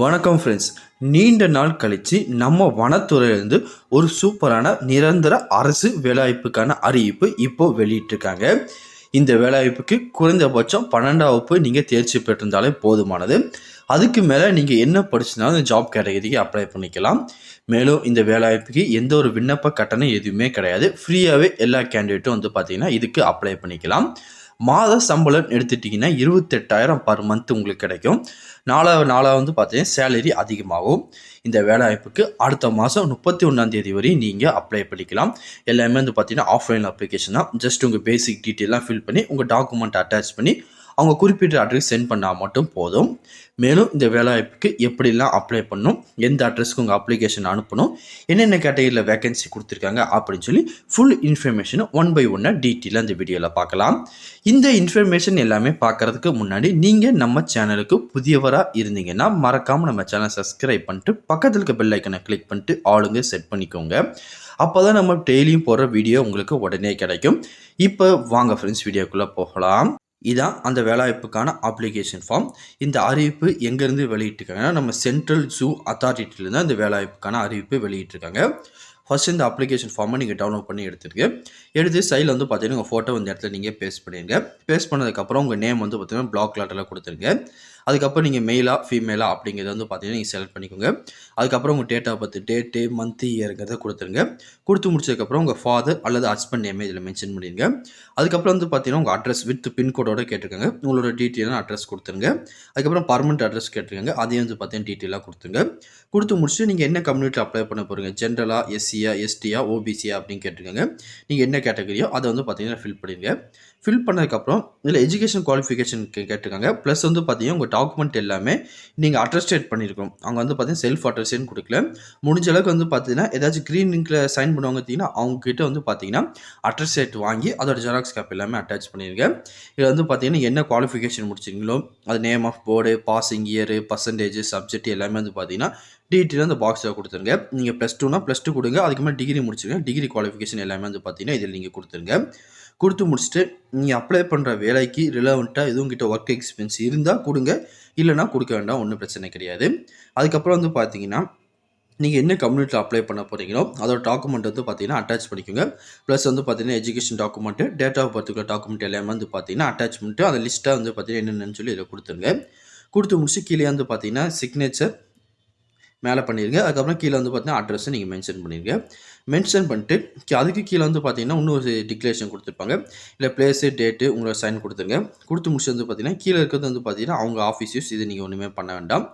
வணக்கம் ஃப்ரெண்ட்ஸ் நீண்ட நாள் கழித்து நம்ம வனத்துறையிலேருந்து ஒரு சூப்பரான நிரந்தர அரசு வேலைவாய்ப்புக்கான அறிவிப்பு இப்போ வெளியிட்டிருக்காங்க. இந்த வேலைவாய்ப்புக்கு குறைந்தபட்சம் பன்னெண்டாம் வகுப்பு நீங்கள் தேர்ச்சி பெற்றிருந்தாலே போதுமானது. அதுக்கு மேலே நீங்கள் என்ன படிச்சிருந்தாலும் இந்த ஜாப் கேட்டகரிக்கு அப்ளை பண்ணிக்கலாம். மேலும் இந்த வேலைவாய்ப்புக்கு எந்த ஒரு விண்ணப்ப கட்டணம் எதுவுமே கிடையாது. ஃப்ரீயாகவே எல்லா கேண்டிடேட்டும் வந்து பார்த்திங்கன்னா இதுக்கு அப்ளை பண்ணிக்கலாம். மாத சம்பளம் எடுத்துட்டிங்கன்னா இருபத்தெட்டாயிரம் பர் மந்த் உங்களுக்கு கிடைக்கும். நாலாவது நாளாக வந்து பார்த்தீங்கன்னா சேலரி அதிகமாகும். இந்த வேலைவாய்ப்புக்கு அடுத்த மாதம் முப்பத்தி ஒன்றாந்தேதி வரை நீங்கள் அப்ளை பண்ணிக்கலாம். எல்லாமே வந்து பார்த்தீங்கன்னா ஆஃப்லைன் அப்ளிகேஷன் தான். ஜஸ்ட் உங்கள் பேசிக் டீட்டெயிலாம் ஃபில் பண்ணி உங்கள் டாக்குமெண்ட் அட்டாச் பண்ணி அவங்க குறிப்பிட்ட அட்ரஸ் சென்ட் பண்ணால் மட்டும் போதும். மேலும் இந்த வேலைவாய்ப்புக்கு எப்படிலாம் அப்ளை பண்ணணும் எந்த அட்ரஸ்க்கு உங்கள் அப்ளிகேஷன் அனுப்பணும் என்னென்ன கேட்டகரியில் வேகன்சி கொடுத்துருக்காங்க அப்படின்னு சொல்லி ஃபுல் இன்ஃபர்மேஷனை ஒன் பை ஒன்னாக டீட்டெயிலாக இந்த வீடியோவில் பார்க்கலாம். இந்த இன்ஃபர்மேஷன் எல்லாமே பார்க்குறதுக்கு முன்னாடி நீங்கள் நம்ம சேனலுக்கு புதியவராக இருந்தீங்கன்னா மறக்காமல் நம்ம சேனல் சப்ஸ்கிரைப் பண்ணிட்டு பக்கத்தில் இருக்க பெல் ஐக்கனை கிளிக் பண்ணிட்டு ஆளுங்க செட் பண்ணிக்கோங்க. அப்போ தான் நம்ம டெய்லியும் போடுற வீடியோ உங்களுக்கு உடனே கிடைக்கும். இப்போ வாங்க ஃப்ரெண்ட்ஸ் வீடியோக்குள்ளே போகலாம். இதான் அந்த வேலைவாய்ப்புக்கான அப்ளிகேஷன் ஃபார்ம் இந்த அறிவிப்பு எங்கேருந்து வெளியிட்டிருக்காங்கன்னா நம்ம சென்ட்ரல் ஜூ அத்தாரிட்டியிலேருந்து இந்த வேலைவாய்ப்புக்கான அறிவிப்பு வெளியிட்டிருக்காங்க. ஃபஸ்ட் இந்த அப்ளிகேஷன் ஃபார்மை நீங்கள் டவுன்லோட் பண்ணி எடுத்துருக்கு எடுத்து சைடில் வந்து பார்த்தீங்கன்னா உங்கள் ஃபோட்டோ இந்த இடத்துல நீங்கள் பேஸ்ட் பண்ணிடுங்க பேஸ்ட் பண்ணதுக்கப்புறம் உங்கள் நேம் வந்து பார்த்தீங்கன்னா பிளாக் லெட்டரில் கொடுத்துருங்க. அதுக்கப்புறம் நீங்கள் மெயிலா ஃபீமேலாக அப்படிங்கிறத வந்து பார்த்தீங்கன்னா நீங்கள் செலக்ட் பண்ணிக்கோங்க. அதுக்கப்புறம் உங்கள் date of birth date month இயருங்கிறத கொடுத்துருங்க. கொடுத்து முடிச்சதுக்கப்புறம் உங்கள் ஃபாதர் அல்லது ஹஸ்பண்ட் நேமே இதில் மென்ஷன் பண்ணிடுங்க. அதுக்கப்புறம் வந்து பார்த்தீங்கன்னா உங்கள் அட்ரஸ் வித் பின்கோடோட கேட்டிருக்காங்க. உங்களோட டீட்டெயிலான அட்ரஸ் கொடுத்துருங்க. அதுக்கப்புறம் பர்மனெண்ட் அட்ரஸ் கேட்டிருக்காங்க. அதையும் வந்து பார்த்தீங்கன்னா டீட்டெயிலாக கொடுத்துருங்க. கொடுத்து முடிச்சுட்டு நீங்கள் என்ன கம்யூனிட்டி அப்ளை பண்ண போகிறீங்க ஜென்ரலாக எஸ்சியா எஸ்டியா ஓபிசியா அப்படின்னு கேட்டிருக்காங்க. நீங்கள் என்ன கேட்டகரியோ அதை வந்து பார்த்தீங்கன்னா ஃபில் பண்ணிடுங்க. ஃபில் பண்ணதுக்கப்புறம் இதில் எஜுகேஷன் குவாலிஃபிகேஷன் கேட்டிருக்காங்க. ப்ளஸ் வந்து பார்த்தீங்கன்னா உங்கள் டாக்குமெண்ட் எல்லாமே நீங்கள் அட்ரஸ்டேட் பண்ணியிருக்கோம் அவங்க வந்து பார்த்தீங்கன்னா செல்ஃப் அட்ரஸ்டேட் கொடுக்கல. முடிஞ்ச அளவுக்கு வந்து பார்த்தீங்கன்னா ஏதாச்சும் க்ரீன் லிங்கில் சைன் பண்ணுவாங்க பார்த்தீங்கன்னா அவங்ககிட்ட வந்து பார்த்தீங்கன்னா அட்ரஸ்டேட் வாங்கி அதோட ஜெராக்ஸ் காப்பி எல்லாமே அட்டாச் பண்ணியிருங்க இதில் வந்து பார்த்தீங்கன்னா என்ன குவாலிஃபிகேஷன் முடிச்சிங்களோ அது name of board passing year percentage subject எல்லாமே வந்து பார்த்தீங்கன்னா டீட்டெயில் அந்த பாக்ஸில் கொடுத்துருங்க. நீங்கள் ப்ளஸ் டூனா ப்ளஸ் டூ கொடுங்க. அதுக்கு மேலே டிகிரி முடிச்சுருங்க. டிகிரி குவாலிஃபிகேஷன் எல்லாமே வந்து பார்த்தீங்கன்னா இதில் நீங்கள் கொடுத்துருங்க. கொடுத்து முடிச்சுட்டு நீங்கள் அப்ளை பண்ணுற வேலைக்கு ரிலவெண்ட்டாக எதுவும் கிட்ட ஒர்க் எக்ஸ்பீரியன்ஸ் இருந்தால் கொடுங்க. இல்லைனா கொடுக்க வேண்டாம் ஒன்றும் பிரச்சனை கிடையாது. அதுக்கப்புறம் வந்து பார்த்தீங்கன்னா நீங்கள் என்ன கம்யூனிட்டியில் அப்ளை பண்ண போகிறீங்களோ அதோட டாக்குமெண்ட் வந்து பார்த்தீங்கன்னா அட்டாச் பண்ணிக்கோங்க. ப்ளஸ் வந்து பார்த்தீங்கன்னா எஜுகேஷன் டாக்குமெண்ட்டு டேட் ஆஃப் பர்த்துக்குள்ள டாக்குமெண்ட் எல்லாமே வந்து பார்த்தீங்கன்னா அட்டாச்மெண்ட்டு அந்த லிஸ்ட்டாக வந்து பார்த்தீங்கன்னா என்னென்னு சொல்லி இதில் கொடுத்துருங்க. கொடுத்து முடிச்சு கீழே வந்து பார்த்தீங்கன்னா சிக்னேச்சர் மேலே பண்ணிடுங்க அதுக்கப்புறம் கீழே வந்து பார்த்தீங்கன்னா அட்ரஸை நீங்கள் மென்ஷன் பண்ணிடுங்க மென்ஷன் பண்ணிட்டு அதுக்கு கீழே வந்து பார்த்தீங்கன்னா இன்னொரு டிக்ளரேஷன் கொடுத்துருப்பாங்க. இல்லை பிளேஸு டேட்டு உங்களோட சைன் கொடுத்துருங்க. கொடுத்து முடிச்சு வந்து பார்த்தீங்கன்னா கீழே இருக்கிறது வந்து பார்த்தீங்கன்னா அவங்க ஆஃபீஸ் யூஸ் இது நீங்கள் ஒன்றுமே பண்ண வேண்டாம்.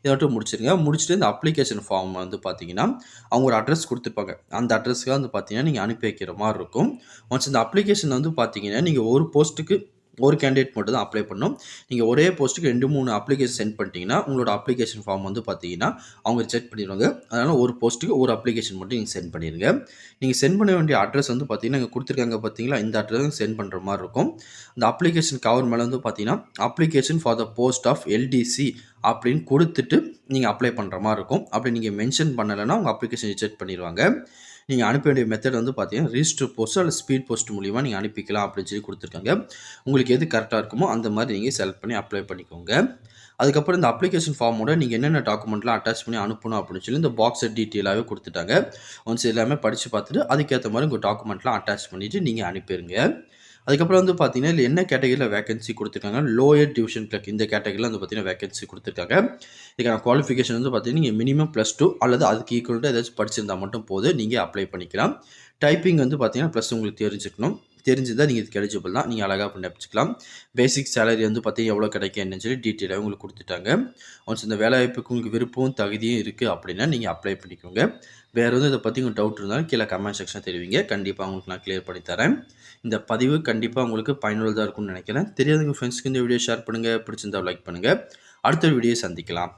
இதை மட்டும் முடிச்சிருங்க. முடிச்சுட்டு இந்த அப்ளிகேஷன் ஃபார்ம் வந்து பார்த்தீங்கன்னா அவங்க ஒரு அட்ரஸ் கொடுத்துருப்பாங்க அந்த அட்ரஸ்க்கு வந்து பார்த்தீங்கன்னா நீங்கள் அனுப்பி வைக்கிற மாதிரி இருக்கும். ஒன்ஸ் இந்த அப்ளிகேஷன் வந்து பார்த்தீங்கன்னா நீங்கள் ஒரு போஸ்ட்டுக்கு ஒரு கேண்டிடேட் மட்டும் தான் அப்ளை பண்ணணும். நீங்கள் ஒரே போஸ்ட்டுக்கு ரெண்டு மூணு அப்ளிகேஷன் சென்ட் பண்ணிட்டீங்கன்னா உங்களோட அப்ளிகேஷன் ஃபார்ம் வந்து பார்த்தீங்கன்னா அவங்க செக் பண்ணிடுவாங்க. அதனால் ஒரு போஸ்ட்டுக்கு ஒரு அப்ளிகேஷன் மட்டும் நீங்கள் சென்ட் பண்ணிடுங்க. நீங்கள் சென்ட் பண்ண வேண்டிய அட்ரஸ் வந்து பார்த்தீங்கன்னா இங்கே கொடுத்துருக்காங்க பார்த்தீங்களா இந்த அட்ரஸ் சென்ட் பண்ணுற மாதிரி இருக்கும். அந்த அப்ளிகேஷன் கவர் மேலே வந்து பார்த்தீங்கன்னா application for the post of LDC அப்படின்னு கொடுத்துட்டு நீங்கள் அப்ளை பண்ணுற மாதிரி இருக்கும். அப்படி நீங்கள் மென்ஷன் பண்ணலைன்னா உங்கள் அப்ளிகேஷன் ரிஜெக்ட் பண்ணிடுவாங்க. நீங்கள் அனுப்ப வேண்டிய மெத்தட் வந்து பார்த்தீங்கன்னா ரிஜிஸ்டர் போஸ்ட் அல்லது ஸ்பீட் போஸ்ட் மூலிமா நீங்கள் அனுப்பிக்கலாம் அப்படின்னு சொல்லி கொடுத்துருக்காங்க. உங்களுக்கு எது கரெக்டாக இருக்குமோ அந்த மாதிரி நீங்கள் செலக்ட் பண்ணி அப்ளை பண்ணிக்கோங்க. அதுக்கப்புறம் இந்த அப்ளிகேஷன் ஃபார்மோட நீங்கள் என்னென்ன டாக்குமெண்ட்லாம் அட்டாச் பண்ணி அனுப்பணும் அப்படின்னு சொல்லி இந்த பாக்ஸை டீட்டெயிலாகவே கொடுத்துட்டாங்க. ஒன்ஸ் எல்லாமே படித்து பார்த்துட்டு அதுக்கேற்ற மாதிரி உங்கள் டாக்குமெண்ட்லாம் அட்டாச் பண்ணிவிட்டு நீங்கள் அனுப்பிடுங்க அதுக்கப்புறம் வந்து பார்த்தீங்கன்னா இல்லை என்ன கேட்டகரியில் வேகன்சி கொடுத்துருக்காங்க? லோயர் டிவிஷன் கிளர்க் இந்த கேட்டகரியில் வந்து பார்த்தீங்கன்னா வேகன்சி கொடுத்துருக்காங்க. இதுக்கான குவாலிஃபிகேஷன் வந்து பார்த்தீங்கன்னா நீங்கள் மினிமம் ப்ளஸ் டூ அல்லது அதுக்கு ஈக்குவல்ட்டு ஏதாச்சும் படிச்சிருந்தால் மட்டும் போது நீங்கள் அப்ளை பண்ணிக்கலாம். டைப்பிங் வந்து பார்த்தீங்கன்னா ப்ளஸ் உங்களுக்கு தெரிஞ்சுக்கணும். தெரிஞ்சுதான் நீங்கள் இதுக்கு எலிஜிபிள் தான் நீங்கள் அழகாக பண்ணி பேசிக் சேலரி வந்து பார்த்தீங்கன்னா எவ்வளோ கிடைக்கும் சொல்லி டீட்டெயிலாக உங்களுக்கு கொடுத்துட்டாங்க. ஒன்ஸ் இந்த வேலைவாய்ப்புக்கு உங்களுக்கு விருப்பம் தகுதியும் இருக்குது அப்படின்னா நீங்கள் அப்ளை பண்ணிக்கோங்க. வேறு எதுவும் இதை பற்றி உங்களுக்கு டவுட் இருந்தாலும் கீழே கமெண்ட் செக்ஷன் தெரிவிங்க. கண்டிப்பாக உங்களுக்கு நான் கிளியர் பண்ணி தரேன். இந்த பதிவு கண்டிப்பாக உங்களுக்கு பயனுள்ளதாக இருக்கும்னு நினைக்கிறேன். தெரியாதவங்க ஃப்ரெண்ட்ஸ்க்கு இந்த வீடியோ ஷேர் பண்ணுங்கள் பிடிச்சிருந்தா லைக் பண்ணுங்கள் அடுத்த வீடியோ சந்திக்கலாம்.